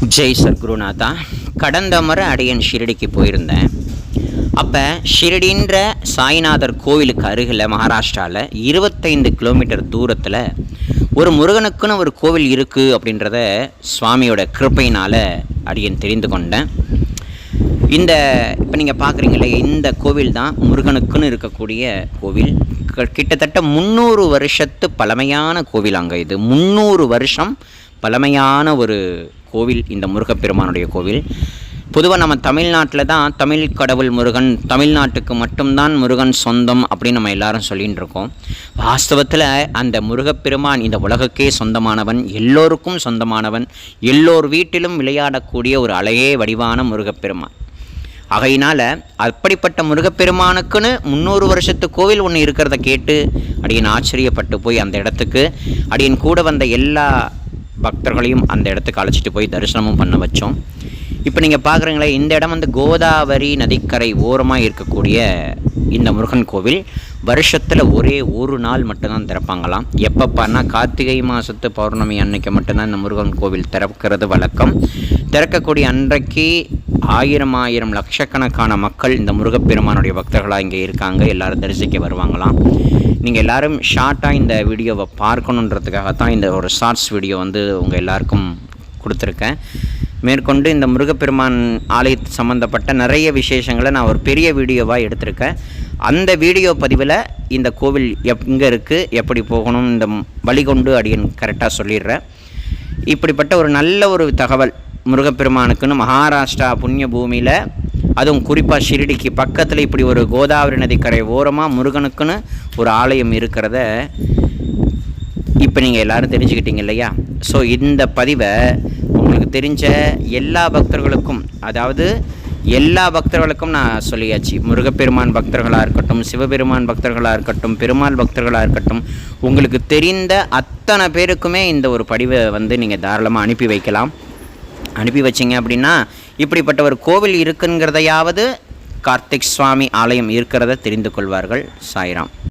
ஜெய் சத்குருநாதா கடந்த முறை அடியன் ஷிரடிக்கு போயிருந்தேன். அப்போ ஷிரடின்ற சாய்நாதர் கோவிலுக்கு அருகில் மகாராஷ்டிராவில் இருபத்தைந்து கிலோமீட்டர் தூரத்தில் ஒரு முருகனுக்குன்னு ஒரு கோவில் இருக்குது அப்படின்றத சுவாமியோட கிருப்பையினால் அடியன் தெரிந்து கொண்டேன். இந்த இப்போ நீங்கள் பார்க்குறீங்களே இந்த கோவில் தான் முருகனுக்குன்னு இருக்கக்கூடிய கோவில். க- கிட்டத்தட்ட முந்நூறு வருஷத்து பழமையான கோவில் அங்கே இது. முந்நூறு வருஷம் பழமையான ஒரு கோவில் இந்த முருகப்பெருமானுடைய கோவில். பொதுவாக நம்ம தமிழ்நாட்டில் தான் தமிழ் கடவுள் முருகன் தமிழ்நாட்டுக்கு மட்டும்தான் முருகன் சொந்தம் அப்படின்னு நம்ம எல்லாரும் சொல்லிகிட்டு இருக்கோம். வாஸ்தவத்தில் அந்த முருகப்பெருமான் இந்த உலகக்கே சொந்தமானவன் எல்லோருக்கும் சொந்தமானவன் எல்லோர் வீட்டிலும் விளையாடக்கூடிய ஒரு அழகே வடிவான முருகப்பெருமான். ஆகையினால் அப்படிப்பட்ட முருகப்பெருமானுக்குன்னு முந்நூறு வருஷத்து கோவில் ஒன்று இருக்கிறத கேட்டு அடியன் ஆச்சரியப்பட்டு போய் அந்த இடத்துக்கு அடியன் கூட வந்த எல்லா பக்தர்களையும் அந்த இடத்துக்கு அழைச்சிட்டு போய் தரிசனமும் பண்ண வச்சோம். இப்போ நீங்கள் பார்க்குறீங்களே இந்த இடம் வந்து கோதாவரி நதிக்கரை ஓரமாக இருக்கக்கூடிய இந்த முருகன் கோவில். வருஷத்தில் ஒரே ஒரு நாள் மட்டும்தான் திறப்பாங்களாம். எப்பப்பான்னா கார்த்திகை மாதத்து பௌர்ணமி அன்னைக்கு மட்டும்தான் இந்த முருகன் கோவில் திறக்கிறது வழக்கம். திறக்கக்கூடிய அன்றைக்கு ஆயிரம் ஆயிரம் லட்சக்கணக்கான மக்கள் இந்த முருகப்பெருமானுடைய பக்தர்களாக இங்கே இருக்காங்க. எல்லாரும் தரிசிக்க வருவாங்களாம். நீங்கள் எல்லோரும் ஷார்ட்டாக இந்த வீடியோவை பார்க்கணுன்றதுக்காக தான் இந்த ஒரு ஷார்ட்ஸ் வீடியோ வந்து உங்கள் எல்லாருக்கும் கொடுத்துருக்கேன். மேற்கொண்டு இந்த முருகப்பெருமான் ஆலயத்து சம்மந்தப்பட்ட நிறைய விசேஷங்களை நான் ஒரு பெரிய வீடியோவாக எடுத்திருக்கேன். அந்த வீடியோ பதிவில் இந்த கோவில் எப் எங்கே இருக்குது எப்படி போகணும் இந்த வழிகொண்டு அப்படின்னு கரெக்டாக சொல்லிடுறேன். இப்படிப்பட்ட ஒரு நல்ல ஒரு தகவல் முருகப்பெருமானுக்குன்னு மகாராஷ்டிரா புண்ணிய பூமியில் அதுவும் குறிப்பாக ஷிரடிக்கு பக்கத்தில் இப்படி ஒரு கோதாவரி நதிக்கரை ஓரமாக முருகனுக்குன்னு ஒரு ஆலயம் இருக்கிறத இப்போ நீங்கள் எல்லாரும் தெரிஞ்சுக்கிட்டீங்க இல்லையா? ஸோ இந்த பதிவை உங்களுக்கு தெரிஞ்ச எல்லா பக்தர்களுக்கும் அதாவது எல்லா பக்தர்களுக்கும் நான் சொல்லியாச்சு. முருகப்பெருமான் பக்தர்களாக இருக்கட்டும் சிவபெருமான் பக்தர்களாக இருக்கட்டும் பெருமாள் பக்தர்களாக இருக்கட்டும் உங்களுக்கு தெரிந்த அத்தனை பேருக்குமே இந்த ஒரு படிவை வந்து நீங்கள் தாராளமாக அனுப்பி வைக்கலாம். அனுப்பி வச்சிங்க அப்படின்னா இப்படிப்பட்ட ஒரு கோவில் இருக்குங்கிறதையாவது கார்த்திக் சுவாமி ஆலயம் இருக்கிறத தெரிந்து கொள்வார்கள் சாய்ராம்.